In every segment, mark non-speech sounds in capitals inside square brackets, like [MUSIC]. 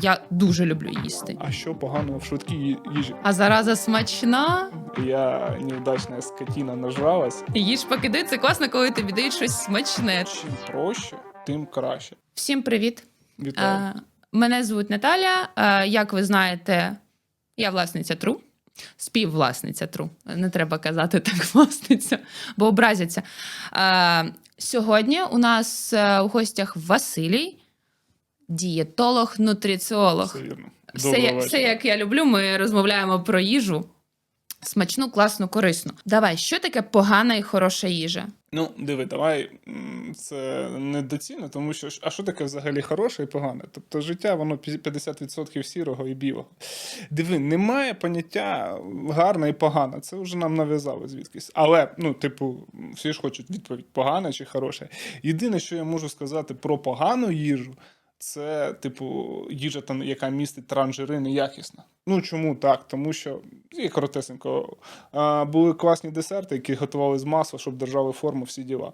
Я дуже люблю їсти. А що поганого в швидкій їжі? А зараза смачна. Я неудачна скотіна нажралась. Їж покиди, це класно, коли тобі дають щось смачне. Чим проще, тим краще. Всім привіт. Вітаю. Мене звуть Наталя. Як ви знаєте, я власниця Тру. Співвласниця Тру. Не треба казати так [LAUGHS] власниця, бо образяться. Сьогодні у нас е, у гостях Василій, дієтолог, нутриціолог. Все вірно. Все, як- все як я люблю, ми розмовляємо про їжу. Смачну, класну, корисну. Давай, що таке погана і хороша їжа? Ну, диви, давай це недоцільно, тому що а що таке взагалі хороше і погане? Тобто життя воно пі- 50% сірого і білого. Диви, немає поняття гарне і погане. Це вже нам нав'язали звідкись. Але, ну, типу, всі ж хочуть відповідь погане чи хороше. Єдине, що я можу сказати про погану їжу. Це, типу, їжа, там, яка містить транжирини якісна. Ну чому так? Тому що і коротесенько. Були класні десерти, які готували з масла, щоб держали форму, всі діла.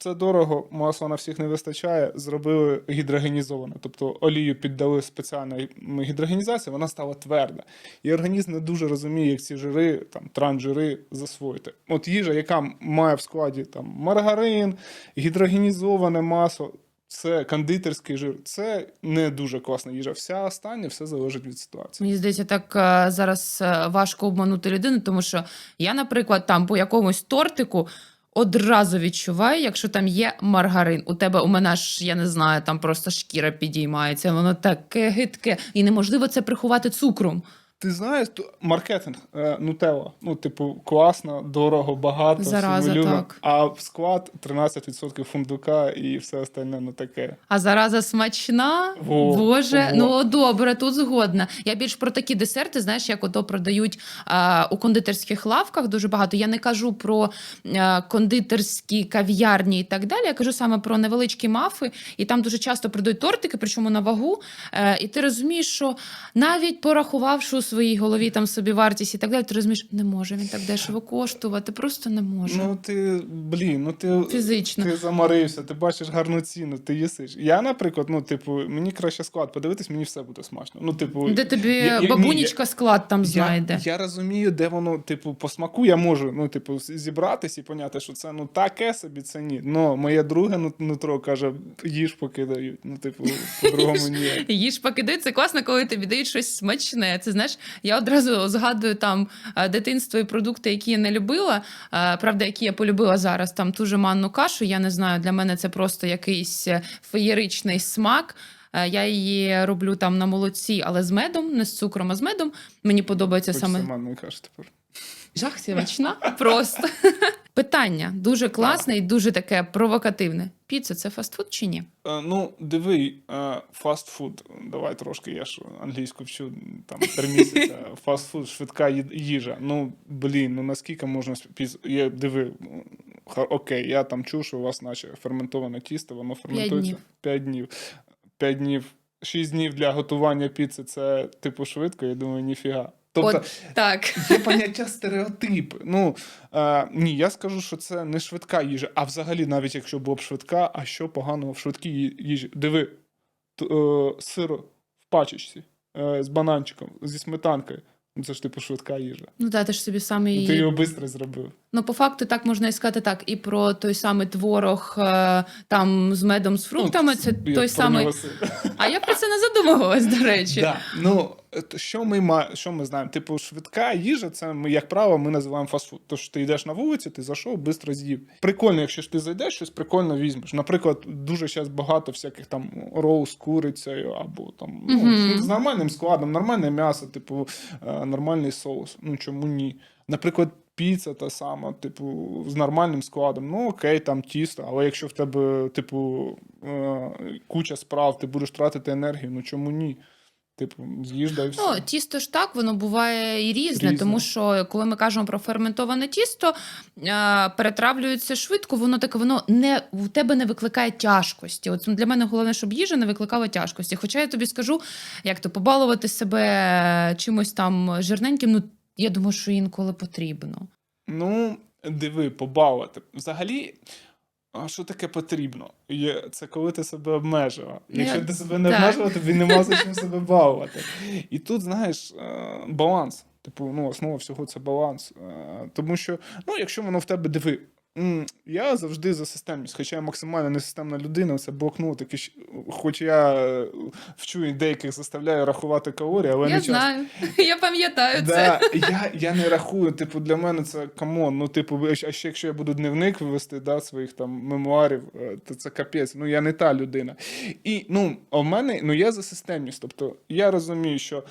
Це дорого, масла на всіх не вистачає. Зробили гідрогенізоване. Тобто олію піддали спеціальної гідрогенізації, вона стала тверда. І організм не дуже розуміє, як ці жири, там транжири засвоїти. От їжа, яка має в складі там маргарин, гідрогенізоване масло. Це кондитерський жир, це не дуже класна їжа. Вся остання, все залежить від ситуації. Мені здається, так е, зараз е, важко обманути людину, тому що я, наприклад, там по якомусь тортику одразу відчуваю, якщо там є маргарин. У тебе у мене ж я не знаю, там просто шкіра підіймається, воно таке гидке, і неможливо це приховати цукром. Ти знаєш, маркетинг е, Нутелла. Ну, типу, класно, дорого, багато. Зараза, так. А в склад 13% фундука і все остальне ну таке. А зараза смачна. Во, Боже, во. ну добре, тут згодна. Я більш про такі десерти, знаєш, як ото продають а, у кондитерських лавках дуже багато. Я не кажу про а, кондитерські кав'ярні і так далі. Я кажу саме про невеличкі мафи, і там дуже часто продають тортики, причому на вагу. Е, і ти розумієш, що навіть порахувавши своїй голові там собі вартість і так далі, ти розумієш, не може він так дешево коштувати, просто не може. Ну ти, блін, ну ти. Фізично. Ти замарився, ти бачиш гарну ціну, ти їсиш. Я, наприклад, ну, типу, мені краще склад подивитись, мені все буде смачно. Ну, типу, Де тобі я- я- ні, бабунічка склад там Я, знайде. я розумію, де воно, типу, по смаку я можу, ну, типу, зібратись і поняти, що це ну таке собі, це ні. Ну, моє друге ну- нутро каже, їж поки дають. Ну, типу, по-другому ні. [LAUGHS] Їж покиди, це класно, коли тобі дають щось смачне. Це знаєш, я одразу згадую там е, дитинство і продукти, які я не любила. е, Правда, які я полюбила зараз. Там ту же манну кашу. Я не знаю, для мене це просто якийсь е, феєричний смак. Я її роблю там на молоці, але з медом, не з цукром, а з медом. Мені подобається Хочеться саме манну кашу тепер. Жах смачна. Просто [LAUGHS] питання дуже класне і дуже таке провокативне. Піца це фастфуд чи ні? Е, Ну, диви, е, фастфуд. Давай трошки, я ж англійську вчу там три місяці. Фастфуд, швидка ї- їжа. Ну, блін, ну наскільки можна. Я диви. ха- Окей, я там чув, що у вас наче ферментоване тісто, воно ферментується днів. 5 днів. 5 днів. 6 днів для готування піци це типу швидко, я думаю, ніфіга. Тобто, От так. Є поняття стереотипи. Ну е, ні, я скажу, що це не швидка їжа. А взагалі, навіть якщо була б швидка, а що поганого в швидкій їжі? Диви, т- е, сир в пачечці е, з бананчиком, зі сметанкою. Ну це ж типу швидка їжа. Ну да, ти ж собі сам Ну, її Ти його швидко зробив. Ну, по факту, так можна і сказати так. І про той самий творог е, там з медом з фруктами. Це Ну, я той самий. нього А я про це не задумувалась, до речі. Да. Ну, що ми, ма- що ми знаємо? Типу, швидка їжа, це ми, як правило, ми називаємо фастфуд. Тож ти йдеш на вулицю, ти зайшов, швидко з'їв. Прикольно, якщо ж ти зайдеш, щось прикольно візьмеш. Наприклад, дуже зараз багато всяких там роу з курицею, або там ну, з нормальним складом, нормальне м'ясо, типу, е, нормальний соус. Ну чому ні? Наприклад. Піца та сама, типу, з нормальним складом. Ну окей, там тісто, але якщо в тебе, типу, е, куча справ, ти будеш тратити енергію, ну чому ні? Типу, з'їж да і все. Ну, тісто ж так, воно буває і різне, Різне. тому що коли ми кажемо про ферментоване тісто, е, перетравлюється швидко, воно таке, воно не у тебе не викликає тяжкості. От для мене головне, щоб їжа не викликала тяжкості. Хоча я тобі скажу, як то побалувати себе чимось там жирненьким, ну я думаю, що інколи потрібно. Ну, диви, побавити. Взагалі, а що таке потрібно? Є, це коли ти себе обмежила. Ну, Якщо я- ти себе не так. обмежував, тобі нема за чим себе бавити. І тут, знаєш, е, баланс. Типу, ну, основа всього це баланс. Е, Тому що, ну, якщо воно в тебе диви. Я завжди за системність, хоча я максимально несистемна людина, це блокнот, який, ж- хоч я е, вчу деяких заставляю рахувати калорії, але Я не часто. знаю, [LAUGHS] я пам'ятаю це. Я, я не рахую, типу, для мене це камон. Ну, типу, а ще якщо я буду дневник вивести да, своїх там мемуарів, е, то це капець. Ну, я не та людина. І ну, а в мене ну, я за системність. Тобто, я розумію, що,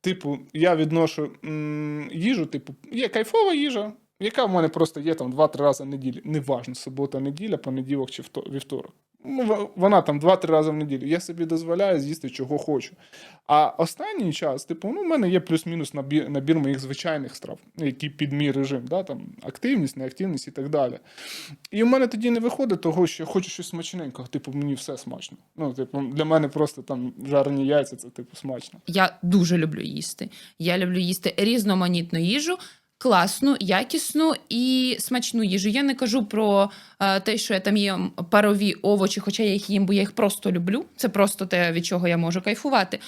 типу, я відношу м, їжу, типу, є кайфова їжа. Яка в мене просто є там 2-3 рази в неділі. Неважно, субота, неділя, понеділок чи вто- вівторок. Ну, вона там 2-3 рази в неділю. Я собі дозволяю з'їсти, чого хочу. А останній час, типу, ну, в мене є плюс-мінус набір, набір моїх звичайних страв, які під мій режим, да, там, активність, неактивність і так далі. І в мене тоді не виходить того, що я хочу щось смачненького, типу, мені все смачно. Ну, типу, для мене просто там жарені яйця, це типу смачно. Я дуже люблю їсти. Я люблю їсти різноманітну їжу. Класну, якісну і смачну їжу. Я не кажу про е, те, що я там їм парові овочі, хоча я їх їм, бо я їх просто люблю. Це просто те, від чого я можу кайфувати.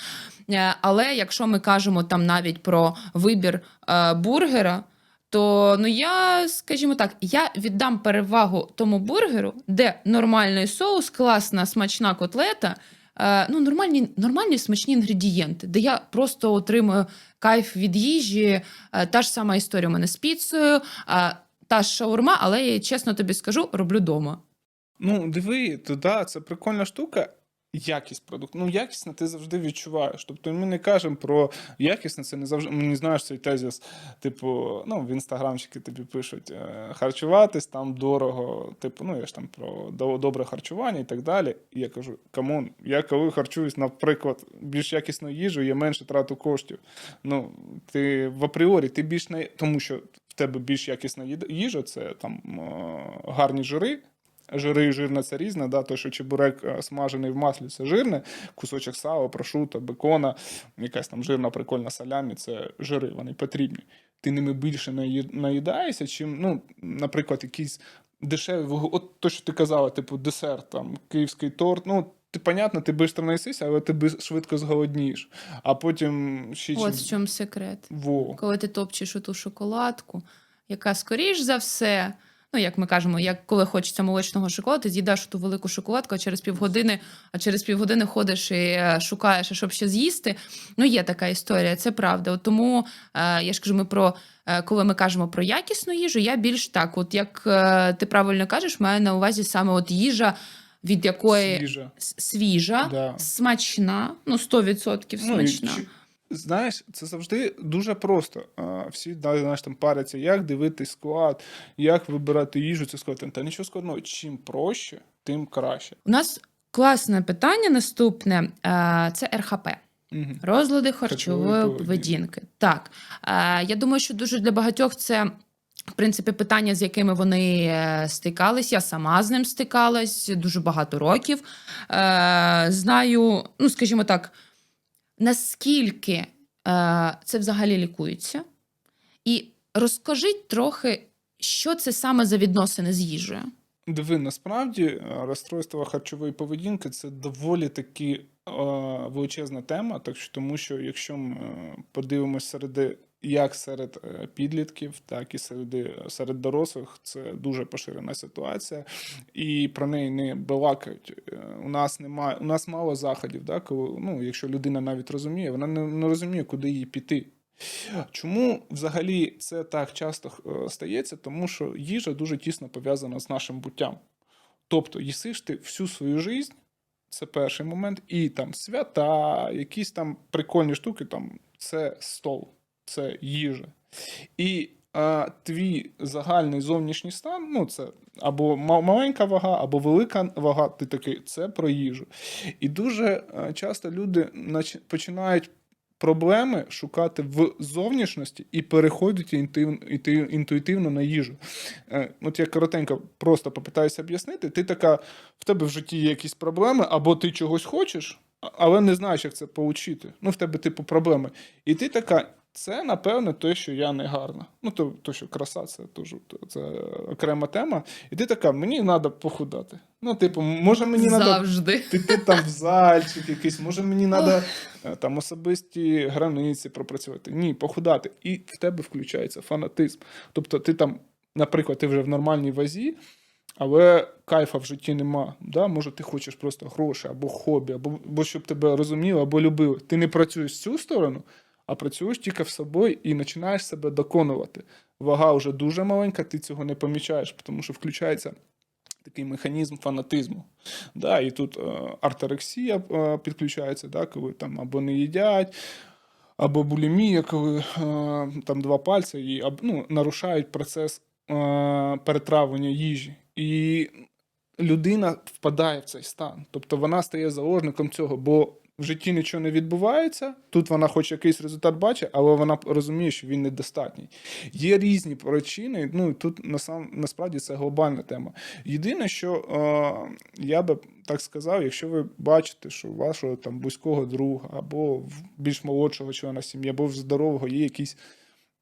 Е, але якщо ми кажемо там навіть про вибір е, бургера, то ну я, скажімо так, я віддам перевагу тому бургеру, де нормальний соус, класна смачна котлета. Е, ну, нормальні, нормальні смачні інгредієнти, де я просто отримую кайф від їжі. Е, та ж сама історія у мене з піцею, е, та ж шаурма, але я чесно тобі скажу, роблю вдома. Ну, диви, то да, це прикольна штука. Якість продукту. Ну, якісне ти завжди відчуваєш. Тобто ми не кажемо про якісне, це не завжди. Ми не знаєш цей тезіс. Типу, ну, в інстаграмчики тобі пишуть е, харчуватись там дорого. Типу, ну я ж там про добре харчування і так далі. І я кажу: камон, я коли харчуюсь, наприклад, більш якісною їжею, є менше трату коштів. Ну, ти в апріорі, ти більш не тому, що в тебе більш якісна їжа, це там е, гарні жири. Жири і жирне це різне, да, то, що чебурек е, смажений в маслі, це жирне, кусочок сала, прошута, бекона, якась там жирна прикольна салямі, це жири, вони потрібні. Ти ними більше наї- наїдаєшся, чим, ну, наприклад, якийсь дешевий. От то, що ти казала, типу, десерт, там, київський торт. Ну, ти, понятно, ти швидко наїсися, але ти би- швидко зголоднієш. А потім ще От в чому секрет. Во. Коли ти топчеш ту шоколадку, яка скоріш за все. Ну, як ми кажемо, як коли хочеться молочного шоколаду, ти з'їдаш ту велику шоколадку, а через півгодини, а через півгодини ходиш і е, шукаєш, щоб ще з'їсти. Ну, є така історія, це правда. От тому е, я ж кажу, ми про е, коли ми кажемо про якісну їжу, я більш так, от як ти правильно кажеш, маю на увазі саме от їжа, від якої Свіжа. свіжа, Да. смачна, ну 100% Ну, смачна. чи- Знаєш, це завжди дуже просто. Всі знаєш, там паряться, як дивитись склад, як вибирати їжу, це склад. Та нічого складного. Чим проще, тим краще. У нас класне питання наступне це РХП. Угу. Розлади Харчової поведінки. Так. Я думаю, що дуже для багатьох це. В принципі, питання, з якими вони е, стикались, я сама з ним стикалась дуже багато років. Е, знаю, ну скажімо так, наскільки е, це взагалі лікується. І розкажіть трохи, що це саме за відносини з їжею. Диви, насправді е, розстройство харчової поведінки це доволі таки е, величезна тема, так що тому що якщо ми е, подивимося серед як серед е, підлітків, так і серед, серед дорослих, це дуже поширена ситуація, і про неї не балакають. Е, У нас немає, у нас мало заходів, да, коли, ну, якщо людина навіть розуміє, вона не, не розуміє, куди їй піти. Чому взагалі це так часто е, стається? Тому що їжа дуже тісно пов'язана з нашим буттям. Тобто, їсиш ти всю свою життя, це перший момент, і там свята, якісь там прикольні штуки, там це стол, це їжа. І а, твій загальний зовнішній стан, ну це або маленька вага, або велика вага, ти такий, це про їжу. І дуже часто люди починають проблеми шукати в зовнішності і переходять інтуїтивно на їжу. Е, От я коротенько просто попитаюся об'яснити. Ти така, в тебе в житті є якісь проблеми, або ти чогось хочеш, але не знаєш, як це отримати. Ну, в тебе, типу, проблеми. І ти така. Це, напевно, те, що я не гарна. Ну, то, то що краса, це теж це окрема тема. І ти така, мені треба похудати. Ну, типу, може мені треба Завжди. піти там в зальчик якийсь, може мені треба там особисті границі пропрацювати. Ні, похудати. І в тебе включається фанатизм. Тобто, ти там, наприклад, ти вже в нормальній вазі, але кайфа в житті нема. Да? Може, ти хочеш просто гроші або хобі, або, або щоб тебе розуміли, або любили. Ти не працюєш в цю сторону, а працюєш тільки в собою і починаєш себе доконувати. Вага вже дуже маленька, ти цього не помічаєш, тому що включається такий механізм фанатизму. Да, і тут е, артерексія е, підключається, да, коли там або не їдять, або булімія, коли е, там два пальці і ну, нарушають процес е, перетравлення їжі. І людина впадає в цей стан. Тобто вона стає заложником цього, бо в житті нічого не відбувається. Тут вона хоч якийсь результат бачить, але вона розуміє, що він недостатній. Є різні причини. Ну тут насам, насправді це глобальна тема. Єдине, що е, я би так сказав, якщо ви бачите, що вашого там близького друга або більш молодшого члена сім'ї, або в здорового є якісь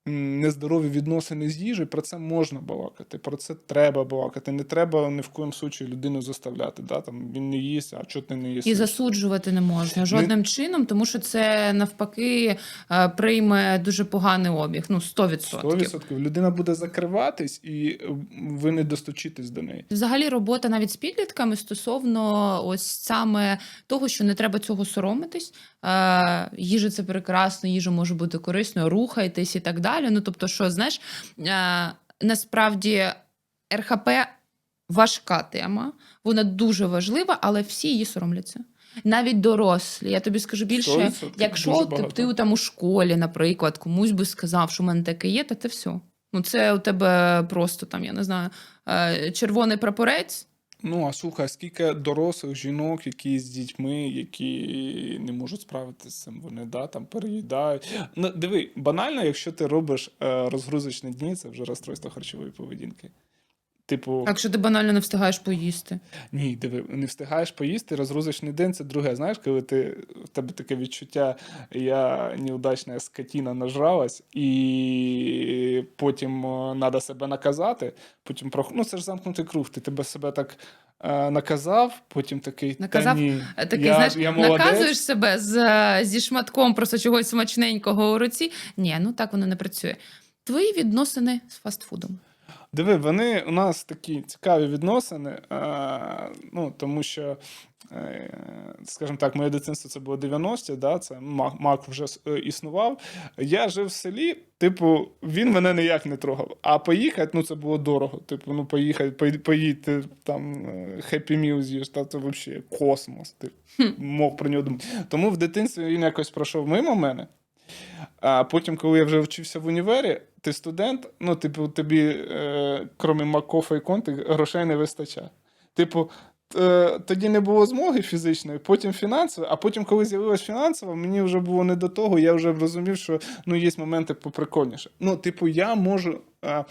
нездорові відносини з їжею, про це можна балакати, про це треба балакати. Не треба ні в коєму случаї людину заставляти. Да? Там, він не їсть, а чого ти не їсть? І засуджувати не можна жодним чином, тому що це навпаки е, прийме дуже поганий обіг. Ну 100%. 100%. Людина буде закриватись, і е, ви не достучитесь до неї. Взагалі, робота навіть з підлітками стосовно ось саме того, що не треба цього соромитись. Е, їжа це прекрасно, їжа може бути корисною, рухайтесь і так далі. Ну тобто, що знаєш, е, насправді РХП важка тема, вона дуже важлива, але всі її соромляться. Навіть дорослі. Я тобі скажу більше, 100%. якщо ти, ти там у школі, наприклад, комусь би сказав, що в мене таке є, та це все. Ну, це у тебе просто там, я не знаю, е, червоний прапорець. Ну, а слухай, скільки дорослих жінок, які з дітьми, які не можуть справитися з цим, вони да, там переїдають. Ну, диви, банально, якщо ти робиш е, розгрузочні дні, це вже розстройство харчової поведінки. Типу, Якщо ти банально не встигаєш поїсти. ні, диви, не встигаєш поїсти, розгрузочний день це друге. Знаєш, коли ти в тебе таке відчуття, я неудачна скотіна нажралась, і потім треба себе наказати. Потім про ну це ж замкнутий круг. Ти тебе себе так е, наказав, потім такий Наказав? Та ні, Е, Такий, я, знаєш, я молодець. наказуєш себе з, е, зі шматком просто чогось смачненького у руці. Ні, ну так воно не працює. Твої відносини з фастфудом. Диви, вони у нас такі цікаві відносини, е, ну, тому що, е, скажімо так, моє дитинство це було 90-ті, да, це мак, вже е, існував. Я жив в селі, типу, він мене ніяк не трогав. А поїхати, ну це було дорого. Типу, ну поїхати, пої- поїдьте там Happy Meal з'їж, та це взагалі космос. Ти мог про нього думати. Тому в дитинстві він якось пройшов мимо мене. А потім, коли я вже вчився в універі, ти студент, ну, типу, тобі, е, крім Макофа і конти, грошей не вистачає. Типу, е, тоді не було змоги фізичної, потім фінансової, а потім, коли з'явилась фінансова, мені вже було не до того, я вже розумів, що ну, є моменти поприкольніше. Ну, типу, я можу. Е,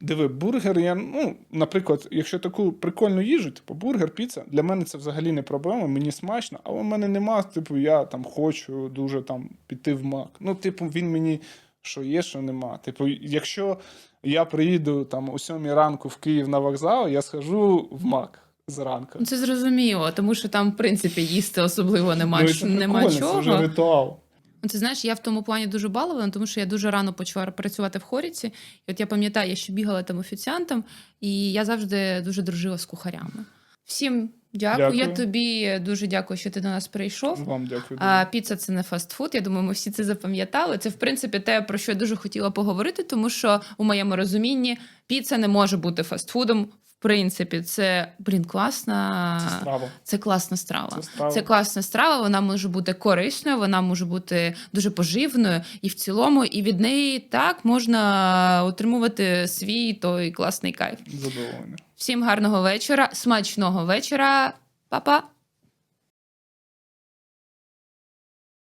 Диви, бургер, я, ну, наприклад, якщо таку прикольну їжу, типу бургер, піца, для мене це взагалі не проблема, мені смачно, але в мене нема, типу, я там хочу дуже там піти в мак. Ну, типу, він мені що є, що нема. Типу, якщо я приїду там о 7 ранку в Київ на вокзал, я схожу в мак зранку. Ну, Це зрозуміло, тому що там, в принципі, їсти особливо нема, Ну, і це нема прикольно, чого. Це вже ритуал. Ну, Ти знаєш, я в тому плані дуже балована, тому що я дуже рано почала працювати в хоріці. І от я пам'ятаю, я ще бігала там офіціантом, і я завжди дуже дружила з кухарями. Всім дякую. Дякую. Я тобі дуже дякую, що ти до нас прийшов. Вам дякую. А піца це не фастфуд. Я думаю, ми всі це запам'ятали. Це в принципі те, про що я дуже хотіла поговорити, тому що у моєму розумінні піца не може бути фастфудом. Принципі, це блін, класна. Це страва. Це класна страва. Це страва. Це класна страва. Вона може бути корисною, вона може бути дуже поживною, і в цілому, і від неї так можна отримувати свій той класний кайф. Задоволення. Всім гарного вечора, смачного вечора, Па-па!